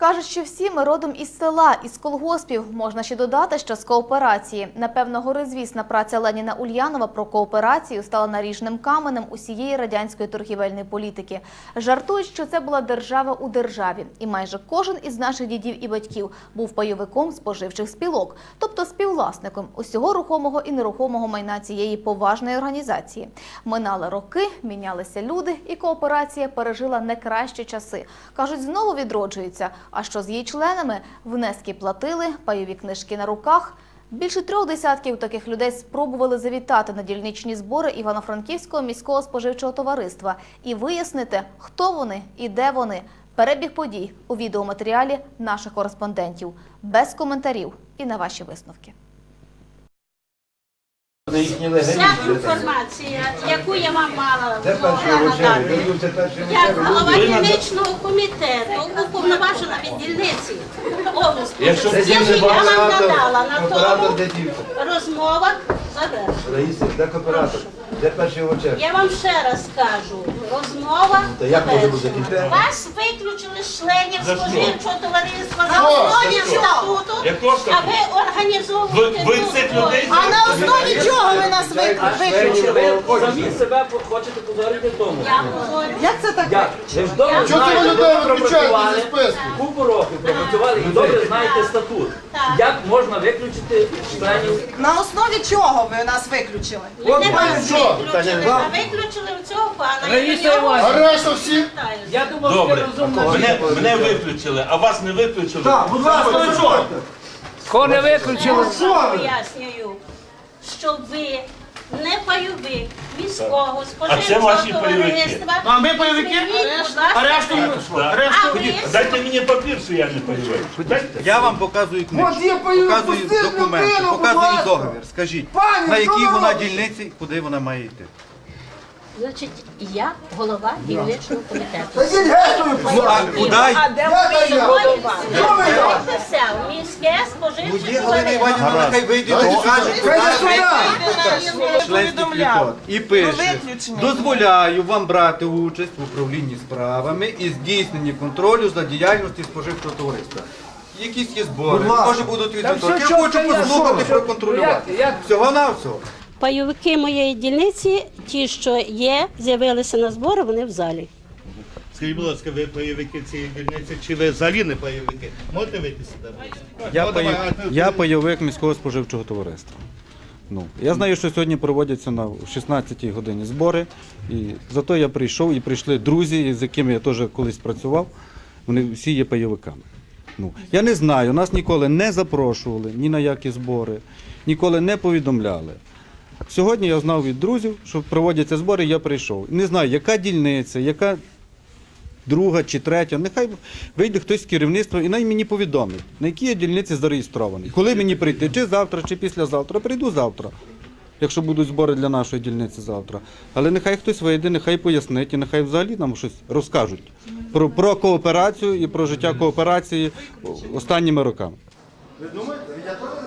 Кажуть, що всі ми родом із села, із колгоспів. Можна ще додати, що з кооперації. Напевно, горизвісна праця Леніна Ульянова про кооперацію стала наріжним каменем усієї радянської торгівельної політики. Жартують, що це була держава у державі, і майже кожен із наших дідів і батьків був пайовиком споживчих спілок, тобто співвласником усього рухомого і нерухомого майна цієї поважної організації. Минали роки, мінялися люди, і кооперація пережила не кращі часи. Кажуть, знову відроджується. А що з її членами? Внески платили, пайові книжки на руках. Більше трьох десятків таких людей спробували завітати на дільничні збори Івано-Франківського міського споживчого товариства і вияснити, хто вони і де вони. Перебіг подій у відеоматеріалі наших кореспондентів без коментарів і на ваші висновки. Вся інформація, яку я вам мала надати, як голова дільничного комітету, уповноважена від дільниці області, я вам надала на тому де дівка? розмова завершена. Раїса, де кооператор? Де перший вечір? Я вам ще раз кажу, розмова Та як може бути завершена. кінце? Вас виключили з членів За що? споживчого товариства За основі статуту, а ви організовуєте Ви- ви цих людей. А на основі чого ви виключили? Ви самі себе хочете позорити в тому. Як це таке? Як? Ви ж добре Чого ти знаєте, людей виключаєте пропрацювали, зі списку? купу років пропрацювали і добре знаєте статут. Як можна виключити членів? На основі чого ви нас виключили? Ми не вас що? виключили, а виключили цього пана. Раїса Я до решта всі? Я думав, Добре, що розумно. мене, мене виключили, а вас не виключили. будь ласка, Кого не виключили? Я пояснюю, що ви не пайовик міського А споживчого товариства. А ми пайовики? Зніміть, А решту Да. А Дайте мені папір, що я не пайовик. Дайте. Я вам показую книжку, показую документи, показую договір. Скажіть, на якій вона дільниці, куди вона має йти? Значить, я голова дільничного комітету. Ну а куди? Звернутися в міське споживче Галина товариство. Іванівна, нехай вийде вийде членський. І пише, дозволяю вам брати участь в управлінні справами і здійсненні контролю за діяльністю споживчого товариства. Якісь є збори, може будуть відсотки. Я хочу послухати, проконтролювати. Всього на всього. Пайовики моєї дільниці, ті, що є, з'явилися на збори, вони в залі. Скажіть, будь ласка, ви пайовики цієї дільниці, чи ви взагалі не пайовики? Можете вийти сюди? Я, Ну, паї- давай, а ти- я пайовик міського споживчого товариства. Ну, я знаю, що сьогодні проводяться на 16-й годині збори, і зато я прийшов і прийшли друзі, з якими я теж колись працював. Вони всі є пайовиками. Ну, я не знаю, нас ніколи не запрошували ні на які збори, ніколи не повідомляли. Сьогодні я знав від друзів, що проводяться збори, я прийшов. Не знаю, яка дільниця, яка друга чи третя. Нехай вийде хтось з керівництва і най мені повідомить, на якій я дільниці зареєстрований. Коли мені прийти, чи завтра, чи післязавтра, прийду завтра. Якщо будуть збори для нашої дільниці завтра. Але нехай хтось вийде, нехай пояснить і нехай взагалі нам щось розкажуть про, про кооперацію і про життя кооперації останніми роками. Ви думаєте? Я теж